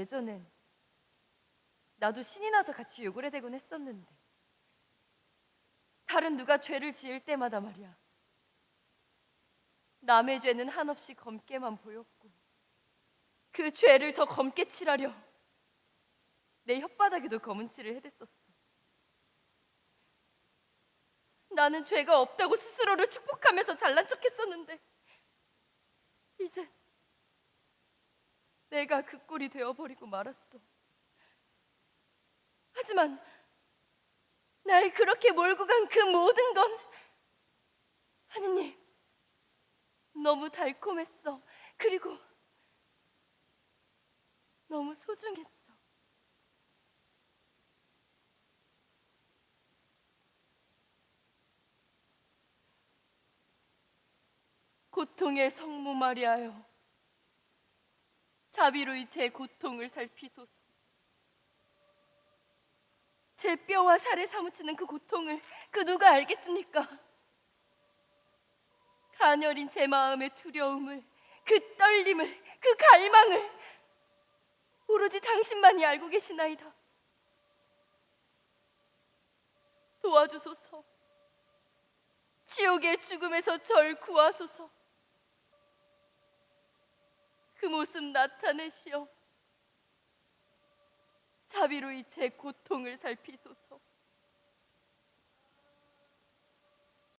예전엔 나도 신이 나서 같이 욕을 해대곤 했었는데 다른 누가 죄를 지을 때마다 말이야. 남의 죄는 한없이 검게만 보였고 그 죄를 더 검게 칠하려 내 혓바닥에도 검은 칠을 해댔었어. 나는 죄가 없다고 스스로를 축복하면서 잘난 척했었는데 이제 내가 그 꼴이 되어버리고 말았어. 하지만 날 그렇게 몰고 간 그 모든 건 하느님 너무 달콤했어. 그리고 너무 소중했어. 고통의 성모 마리아여 자비로이 제 고통을 살피소서. 제 뼈와 살에 사무치는 그 고통을 그 누가 알겠습니까? 가녀린 제 마음의 두려움을 그 떨림을 그 갈망을 오로지 당신만이 알고 계시나이다. 도와주소서. 지옥의 죽음에서 절 구하소서 그 모습 나타내시어. 자비로 이 제 고통을 살피소서